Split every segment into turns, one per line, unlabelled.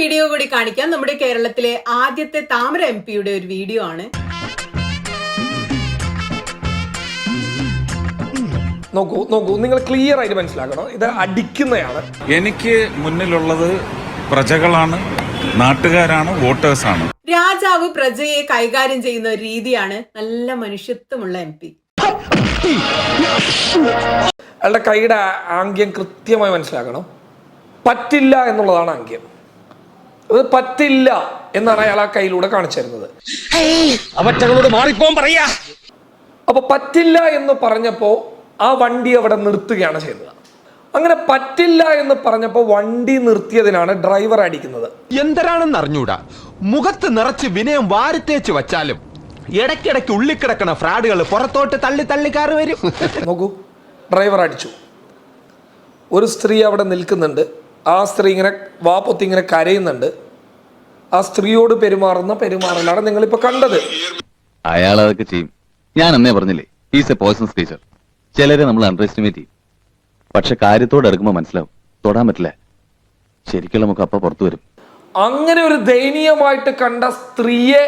Video കൂടി കാണിക്കാം. നമ്മുടെ കേരളത്തിലെ ആദ്യത്തെ താമര എം പിയുടെ ഒരു വീഡിയോ ആണ്.
നോക്കൂ നോക്കൂ. നിങ്ങൾ ക്ലിയർ ആയിട്ട് മനസ്സിലാക്കണം. ഇത് അടിക്കുന്നതാണ്
എനിക്ക് മുന്നിലുള്ളത് പ്രജകളാണ് നാട്ടുകാരാണ് വോട്ടേഴ്സാണ്.
രാജാവ് പ്രജയെ കൈകാര്യം ചെയ്യുന്ന ഒരു രീതിയാണ് നല്ല മനുഷ്യത്വമുള്ള എം പി
അയാളുടെ കൈയുടെ ആംഗ്യം കൃത്യമായി മനസ്സിലാക്കണം. പറ്റില്ല എന്നുള്ളതാണ് ആംഗ്യം. അത് പറ്റില്ല എന്നാണ് അയാൾ ആ കയ്യിലൂടെ കാണിച്ചിരുന്നത്
അവറ്റകളോട് മാറിപ്പോൻ പറയാ.
അപ്പൊ പറ്റില്ല എന്ന് പറഞ്ഞപ്പോ ആ വണ്ടി അവിടെ നിർത്തുകയാണ് ചെയ്തത് അങ്ങനെ പറ്റില്ല എന്ന് പറഞ്ഞപ്പോ വണ്ടി നിർത്തിയതിനാണ് ഡ്രൈവർ അടിക്കുന്നത്.
എന്തരാണെന്ന് അറിഞ്ഞൂടാ. മുഖത്ത് നിറച്ച് വിനയം വാരിത്തേച്ച് വച്ചാലും ഇടയ്ക്കിടയ്ക്ക് ഉള്ളിക്കിടക്കണ ഫ്രാഡുകൾ പുറത്തോട്ട് തള്ളി തള്ളിക്കാറ് വരും.
നോക്കൂ ഡ്രൈവർ അടിച്ചു. ഒരു സ്ത്രീ അവിടെ നിൽക്കുന്നുണ്ട്. ആ സ്ത്രീ ഇങ്ങനെ വാപ്പൊത്തി ഇങ്ങനെ കരയുന്നുണ്ട്. ആ സ്ത്രീയോട് പെരുമാറുന്ന പെരുമാറലാണ് നിങ്ങൾ ഇപ്പൊ കണ്ടത്.
അയാൾ അതൊക്കെ ചെയ്യും. ഞാൻ അന്നേ പറഞ്ഞില്ലേ ഈസ് എ പോയ്സൺസ് ടീച്ചർ ചിലരെ നമ്മൾ അണ്ടർ എസ്റ്റിമേറ്റ് ചെയ്യും. പക്ഷെ കാര്യത്തോട് എടുക്കുമ്പോൾ മനസ്സിലാവും. തൊടാൻ പറ്റില്ല. ശരിക്കുള്ള നമുക്ക് അപ്പ പുറത്തു വരും.
അങ്ങനെ ഒരു ദയനീയമായിട്ട് കണ്ട സ്ത്രീയെ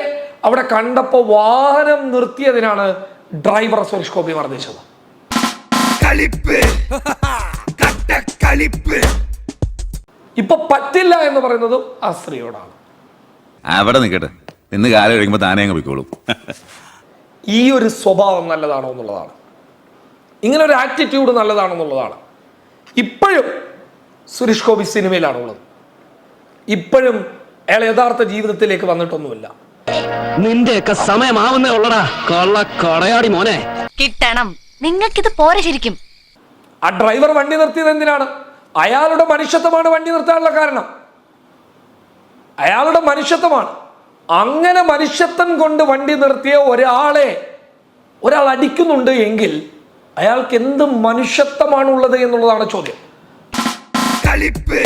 അവിടെ കണ്ടപ്പോ വാഹനം നിർത്തിയതിനാണ് ഡ്രൈവർ സുരേഷ് ഗോപി വർദ്ധിച്ചത് ഇപ്പൊ പറ്റില്ല എന്ന് പറയുന്നതും ആ സ്ത്രീയോടാണ്.
അവിടെ നിൽക്കട്ടെ. ഇന്ന് കാലം കഴിയുമ്പോൾ താനേ അങ്ങ് പോയിക്കോളും.
ഈ ഒരു സ്വഭാവം നല്ലതാണോ എന്നുള്ളതാണ്. ഇങ്ങനെ ഒരു ആറ്റിറ്റ്യൂഡ് നല്ലതാണോ എന്നുള്ളതാണ്. ഇപ്പോഴും സുരേഷ് ഗോപി സിനിമയിലാണുള്ളത് ഇപ്പോഴും അയാൾ യഥാർത്ഥ ജീവിതത്തിലേക്ക് വന്നിട്ടൊന്നുമില്ല.
നിന്റെയൊക്കെ സമയമാവുന്നേ ഉള്ളടാ. കള്ള കടയാടി മോനെ.
കിട്ടണം. നിങ്ങൾക്കിത് പോരെ ശരിക്കും.
ആ ഡ്രൈവർ വണ്ടി നിർത്തിയത് എന്തിനാണ്? അയാളുടെ മനുഷ്യത്വമാണ് വണ്ടി നിർത്താനുള്ള കാരണം. അയാളുടെ മനുഷ്യത്വമാണ്. അങ്ങനെ മനുഷ്യത്വം കൊണ്ട് വണ്ടി നിർത്തിയ ഒരാളെ ഒരാൾ അടിക്കുന്നുണ്ട് എങ്കിൽ അയാൾക്ക് എന്ത് മനുഷ്യത്വമാണ് ഉള്ളത് എന്നുള്ളതാണ് ചോദ്യം.
കളിപ്പ്.